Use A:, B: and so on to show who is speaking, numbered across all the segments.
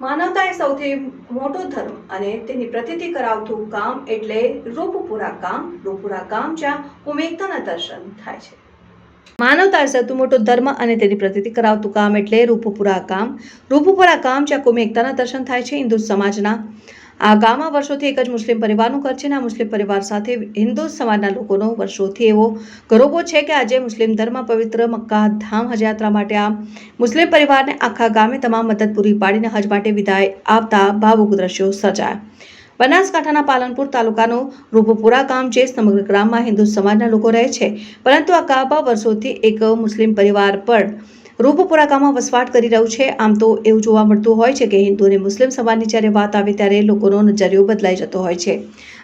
A: માનવતા એ સૌથી મોટો ધર્મ અને તેની પ્રતિતિ કરાવતું કામ એટલે રૂપપુરા કામ. રૂપપુરા કામ જ્યાં ઉમેકતાના દર્શન થાય છે. માનવતા સૌથી મોટો ધર્મ અને તેની પ્રતિતિ કરાવતું કામ એટલે રૂપપુરા કામ. રૂપપુરા કામ જ્યાં કુમેકતાના દર્શન થાય છે, હિન્દુ સમાજના આ ગામમાં વર્ષોથી એક જ મુસ્લિમ પરિવારનું ઘર છે અને આ મુસ્લિમ પરિવાર સાથે હિન્દુ સમાજના લોકોનો વર્ષોથી એવો ગરોબો છે કે આજે મુસ્લિમ ધર્મ પવિત્ર મક્કા ધામ હજયાત્રા માટે આ મુસ્લિમ પરિવારને આખા ગામે તમામ મદદ પૂરી પાડીને હજ માટે વિદાય આપતા ભાવુક દ્રશ્યો સર્જાયા. બનાસકાંઠાના પાલનપુર તાલુકાનું રૂપપુરા ગામ જે સમગ્ર ગ્રામમાં હિન્દુ સમાજના લોકો રહે છે, પરંતુ આ કાબા વર્ષોથી એક મુસ્લિમ પરિવાર પણ રૂપપુરા ગામમાં વસવાટ કરી રહ્યું છે. આમ તો એવું જોવા મળતું હોય છે કે હિન્દુ અને મુસ્લિમ સમાજની જ્યારે વાત આવે ત્યારે લોકોનો નજરિયો બદલાઈ જતો હોય છે.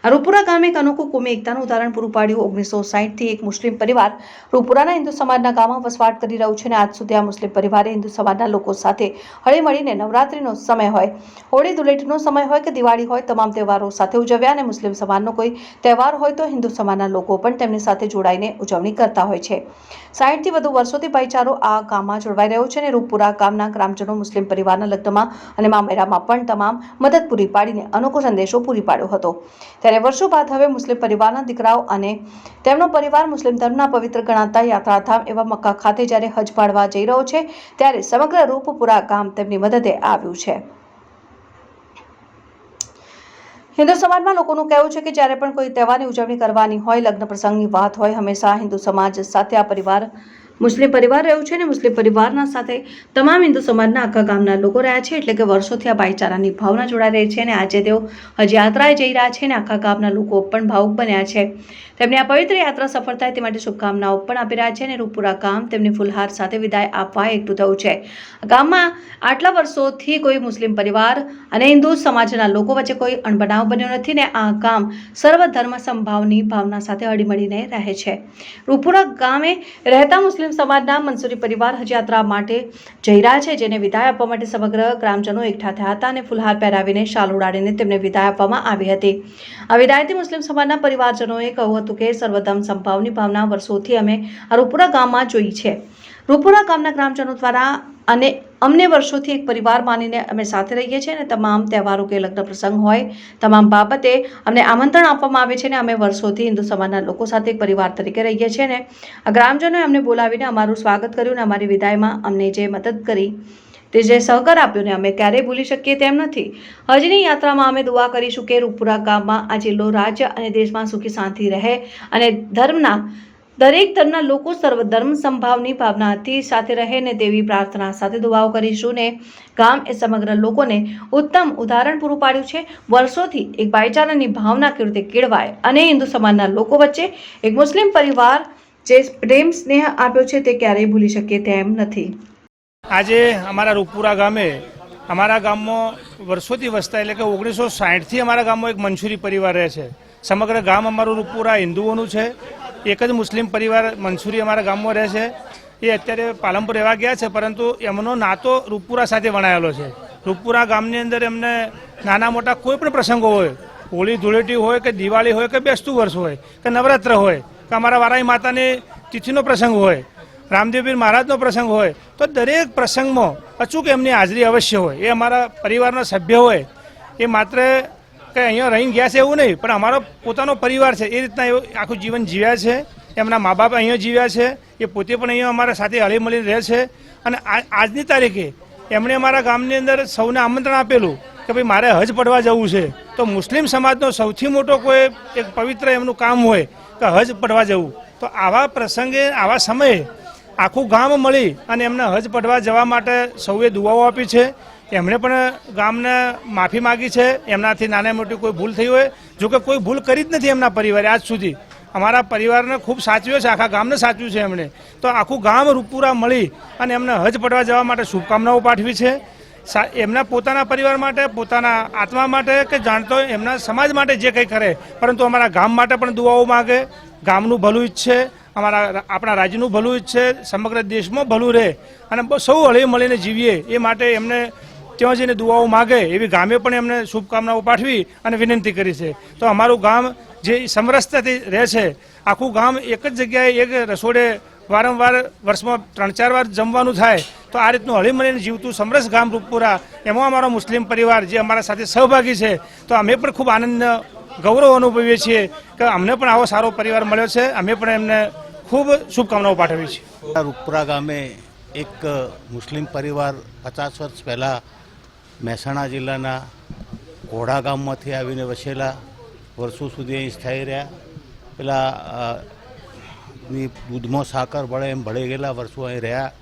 A: આ રૂપપુરા ગામે એક અનોખું કોમી એકતાનું ઉદાહરણ પૂરું પાડ્યું. ઓગણીસો સાહીઠથી એક મુસ્લિમ પરિવાર રૂપુરાના હિન્દુ સમાજના ગામમાં વસવાટ કરી રહ્યું છે અને આજ સુધી આ મુસ્લિમ પરિવારે હિન્દુ સમાજના લોકો સાથે હળી મળીને નવરાત્રિનો સમય હોય હોળી ધૂળેટીનો સમય હોય કે દિવાળી હોય, તમામ તહેવારો સાથે ઉજવ્યા અને મુસ્લિમ સમાજનો કોઈ તહેવાર હોય તો હિન્દુ સમાજના લોકો પણ તેમની સાથે જોડાઈને ઉજવણી કરતા હોય છે. સાહીઠથી વધુ વર્ષોથી ભાઈચારો આ ગામમાં જોડવાઈ રહ્યો છે અને રૂપપુરા ગામના ગ્રામજનો મુસ્લિમ પરિવારના લગ્નમાં અને મામેરામાં પણ તમામ મદદ પૂરી પાડીને અનોખો સંદેશો પૂરી પાડ્યો હતો. ત્યારે વર્ષો બાદ હવે મુસ્લિમ પરિવારના દીકરાઓ અને તેમનો પરિવાર મુસ્લિમ ધર્મના પવિત્ર ગણાતા યાત્રાધામ એવા મક્કા ખાતે જ્યારે હજ પાડવા જઈ રહ્યો છે, ત્યારે સમગ્ર રૂપપુરા ગામ તેમની મદદે આવ્યું છે. હિન્દુ સમાજમાં લોકોનું કહેવું છે કે જ્યારે પણ કોઈ તહેવારની ઉજવણી કરવાની હોય, લગ્ન પ્રસંગની વાત હોય, હંમેશા હિન્દુ સમાજ સાથે આ પરિવાર મુસ્લિમ પરિવાર રહ્યું છે અને મુસ્લિમ પરિવારના સાથે તમામ હિન્દુ સમાજના આખા ગામના લોકો રહ્યા છે એટલે કે વર્ષોથી આ ભાઈચારાની ભાવના જોડાઈ રહી છે અને આજે તેઓ હજી યાત્રાએ જઈ રહ્યા છે અને આખા ગામના લોકો પણ ભાવુક બન્યા છે. તેમની આ પવિત્ર યાત્રા સફળ થાય તે માટે શુભકામનાઓ પણ આપી રહ્યા છે અને રૂપુરા ગામ તેમની ફુલહાર સાથે વિદાય આપવા એકઠું થયું છે. ગામમાં આટલા વર્ષોથી કોઈ મુસ્લિમ પરિવાર અને હિન્દુ સમાજના લોકો વચ્ચે કોઈ અણબનાવ બન્યો નથી ને આ ગામ સર્વધર્મ સંભાવની ભાવના સાથે હળીમળીને રહે છે. રૂપુરા ગામે રહેતા મુસ્લિમ સમાજના મંસૂરી પરિવાર હજ યાત્રા માટે જઈ રહ્યા છે, જેને વિદાય આપવા માટે સમગ્ર ગ્રામજનો એકઠા થયા હતા અને ફુલહાર પહેરાવીને શાલ ઉડાડીને તેમને વિદાય આપવામાં આવી હતી. આ વિદાયથી મુસ્લિમ સમાજના પરિવારજનોએ કહ્યું હતું કે સર્વધર્મ સંભાવની ભાવના વર્ષોથી અમે આ રૂપુરા ગામમાં જોઈ છે. રૂપુરા ગામના ગ્રામજનો દ્વારા અને અમને વર્ષોથી એક પરિવાર માનીને અમે સાથે રહીએ છીએ અને તમામ તહેવારો કે લગ્ન પ્રસંગ હોય, તમામ બાબતે અમને આમંત્રણ આપવામાં આવે છે ને અમે વર્ષોથી હિન્દુ સમાજના લોકો સાથે એક પરિવાર તરીકે રહીએ છીએ અને ગ્રામજનોએ અમને બોલાવીને અમારું સ્વાગત કર્યું અને અમારી વિદાયમાં અમને જે મદદ કરી, તે જે સહકાર આપ્યો ને અમે ક્યારેય ભૂલી શકીએ તેમ નથી. હજની યાત્રામાં અમે દુઆ કરીશું કે રૂપુરા ગામમાં આ જિલ્લો રાજ્ય અને દેશમાં સુખી શાંતિ રહે અને ધર્મના દરેક ધર્મના લોકો સર્વધર્મ સંભાવની ભાવનાથી સાથે રહે ને તેવી પ્રાર્થના સાથે દુવાઓ કરીશું ને ગામ એ સમગ્ર લોકોને ઉત્તમ ઉદાહરણ પૂરું પાડ્યું છે. વર્ષોથી એક ભાઈચારાની ભાવના કેવી રીતે કેળવાય અને હિન્દુ સમાજના લોકો વચ્ચે એક મુસ્લિમ પરિવાર જે પ્રેમ સ્નેહ આપ્યો છે તે ક્યારેય ભૂલી શકીએ તેમ નથી.
B: આજે અમારા રૂપપુરા ગામે, અમારા ગામમાં વર્ષોથી વસતા, એટલે કે ઓગણીસો સાહીઠથી અમારા ગામમાં એક મંચુરી પરિવાર રહે છે. સમગ્ર ગામ અમારું રૂપપુરા હિન્દુઓનું છે. એક જ મુસ્લિમ પરિવાર મંસૂરી અમારા ગામમાં રહે છે. એ અત્યારે પાલનપુર રહેવા ગયા છે, પરંતુ એમનો નાતો રૂપપુરા સાથે વણાયેલો છે. રૂપપુરા ગામની અંદર એમને નાના મોટા કોઈ પણ પ્રસંગો હોય, હોળી ધૂળેટી હોય કે દિવાળી હોય કે બેસતું વર્ષ હોય કે નવરાત્ર હોય કે અમારા વારાઈ માતાની તિથિનો પ્રસંગ હોય, રામદેવપીર મહારાજનો પ્રસંગ હોય, તો દરેક પ્રસંગમાં અચૂક એમની હાજરી અવશ્ય હોય. એ અમારા પરિવારના સભ્ય હોય. એ માત્ર કે અહીંયા રહીને ગયા છે એવું નહીં, પણ અમારો પોતાનો પરિવાર છે, એ રીતના આખું જીવન જીવ્યા છે, એમના મા બાપ અહીંયા જીવ્યા છે, એ પોતે પણ અહીંયા અમારા સાથે હળી મળીને રહે છે. અને આજની તારીખે એમણે અમારા ગામની અંદર સૌને આમંત્રણ આપેલું કે ભાઈ મારે હજ પડવા જવું છે. તો મુસ્લિમ સમાજનો સૌથી મોટો કોઈ એક પવિત્ર એમનું કામ હોય કે હજ પડવા જવું. તો આવા પ્રસંગે, આવા સમયે આખું ગામ મળી અને એમને હજ પડવા જવા માટે સૌએ દુઆઓ આપી છે. એમણે પણ ગામને માફી માગી છે. એમનાથી નાની મોટી કોઈ ભૂલ થઈ હોય, જો કે કોઈ ભૂલ કરી જ નથી એમના પરિવારે આજ સુધી. અમારા પરિવારને ખૂબ સાચવ્યો છે, આખા ગામને સાચવ્યું છે એમણે. તો આખું ગામ રૂપુરા મળી અને એમને હજ પડવા જવા માટે શુભકામનાઓ પાઠવી છે. એમના પોતાના પરિવાર માટે, પોતાના આત્મા માટે કે જાણતો એમના સમાજ માટે જે કંઈ કરે. પરંતુ અમારા ગામ માટે પણ દુઆઓ માગે. ગામનું ભલું ઈચ્છે, અમારા આપણા રાજ્યનું ભલું ઈચ્છે, સમગ્ર દેશમાં ભલું રહે. અને સૌ હળી મળીને જીવીએ. એ માટે એમને ત્યાં જઈને દુઆઓ માગે એવી ગામે પણ એમને શુભકામનાઓ પાઠવી અને વિનંતી કરી છે. તો અમારું ગામ જે સમરસતાથી રહે છે, આખું ગામ એક જ જગ્યાએ એક રસોડે વારંવાર વર્ષમાં ત્રણ ચાર વાર જમવાનું થાય, તો આ રીતનું હળીમળીને જીવતું સમરસ ગામ રૂપપુરા, એમાં અમારો મુસ્લિમ પરિવાર જે અમારા સાથે સહભાગી છે, તો અમે પણ ખૂબ આનંદ, ગૌરવ અનુભવીએ છીએ કે અમને પણ આવો સારો પરિવાર મળ્યો છે, અમે પણ એમને ખૂબ શુભકામનાઓ પાઠવીએ છીએ.
C: રૂપપુરા ગામે એક મુસ્લિમ પરિવાર પચાસ વર્ષ પહેલાં મહેસાણા જિલ્લાના ઘોડા ગામમાંથી આવીને વસેલા વર્ષો સુધી અહીં સ્થાયી રહ્યા. પેલા ની દૂધમાં સાકર ભળે એમ ભળી ગયેલા વર્ષો અહીં રહ્યા.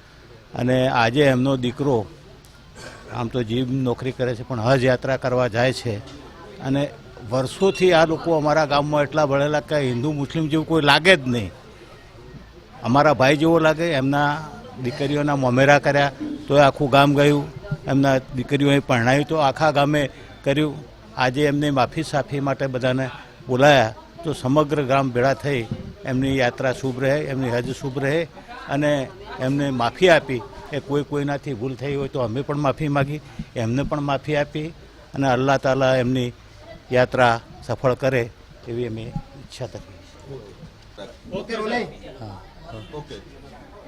C: અને આજે એમનો દીકરો આમ તો જીવ નોકરી કરે છે, પણ હજ યાત્રા કરવા જાય છે. અને વર્ષોથી આ લોકો અમારા ગામમાં એટલા ભળેલા કે હિન્દુ મુસ્લિમ જેવું કોઈ લાગે જ નહીં. અમારા ભાઈ જેવો લાગે, એમના દીકરીઓના મોમેરા કર્યા. તોય આખું ગામ ગયું એમના દીકરીઓએ પરણાયું તો આખા ગામે કર્યું. આજે એમને માફી સાફી માટે બધાને બોલાયા. તો સમગ્ર ગામ ભેળા થઈ એમની યાત્રા શુભ રહે એમની હજ શુભ રહે અને એમને માફી આપી. એ કોઈ કોઈનાથી ભૂલ થઈ હોય તો અમે પણ માફી માગી એમને પણ માફી આપી અને અલ્લાહ તાલા એમની યાત્રા સફળ કરે એવી અમે ઈચ્છા કરી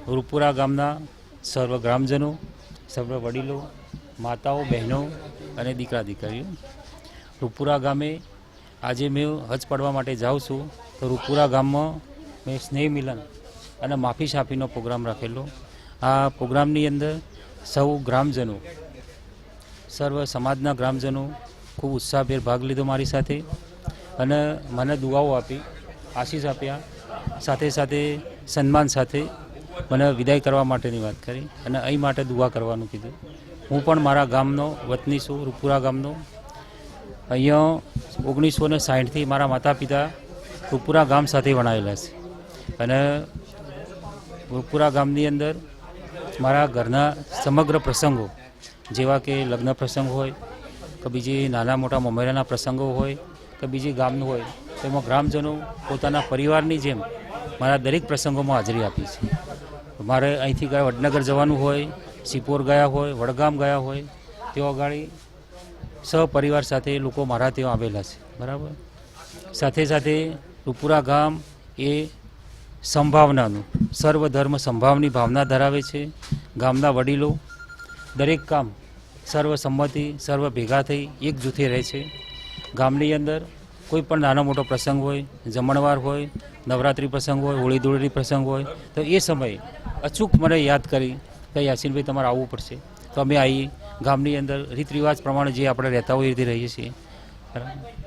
D: રૂપુરા ગામના સર્વ ગ્રામજનો સર્વ વડીલો, માતાઓ, બહેનો અને દીકરા દીકરીઓ. રૂપુરા ગામે આજે મેં હજ પડવા માટે જાઉં છું. તો રૂપુરા ગામમાં મેં સ્નેહ મિલન અને માફી સાફીનો પ્રોગ્રામ રાખેલો. આ પ્રોગ્રામની અંદર સૌ ગ્રામજનો, સર્વ સમાજના ગ્રામજનો ખૂબ ઉત્સાહભેર ભાગ લીધો મારી સાથે અને મને દુઆઓ આપી, આશીષ આપ્યા. સાથે સાથે સન્માન સાથે મને વિદાય કરવા માટેની વાત કરી અને અહીં માટે દુઆ કરવાનું કીધું. હું પણ મારા ગામનો વતની છું, રૂપુરા ગામનો. અહીંયા ઓગણીસો ને સાઠથી મારા માતા પિતા રૂપુરા ગામ સાથે વણાયેલા છે. અને રૂપુરા ગામની અંદર મારા ઘરના સમગ્ર પ્રસંગો, જેવા કે લગ્ન પ્રસંગ હોય, કે બીજી નાના મોટા મમેરાના પ્રસંગો હોય, કે બીજી ગામનું હોય, તેમાં ગ્રામજનો પોતાના પરિવારની જેમ મારા દરેક પ્રસંગોમાં હાજરી આપી છે. મારે અહીંથી ગયા વડનગર જવાનું હોય, સિપોર ગયા હોય, વડગામ ગયા હોય તેઓ ગાડી સહપરિવાર સાથે લોકો મારા ત્યાં આવેલા છે. બરાબર? સાથે સાથે રૂપુરા ગામ એ સંભાવનાનું, સર્વધર્મ સંભાવની ભાવના ધરાવે છે. ગામના વડીલો દરેક કામ સર્વસંમતિ સર્વ ભેગા થઈ એક જૂથે રહે છે. ગામની અંદર કોઈ પણ નાનો મોટો પ્રસંગ હોય, જમણવાર હોય, નવરાત્રિ પ્રસંગ હોય, હોળી ધૂળેટી પ્રસંગ હોય, તો એ સમયે અચૂક મને યાદ કરી કે યાસીનભાઈ તમારે આવવું પડશે. તો અમે આવી ગામની અંદર રીત રિવાજ પ્રમાણે જે આપણે રહેતા હોય એ રીતે રહીએ છીએ. બરાબર.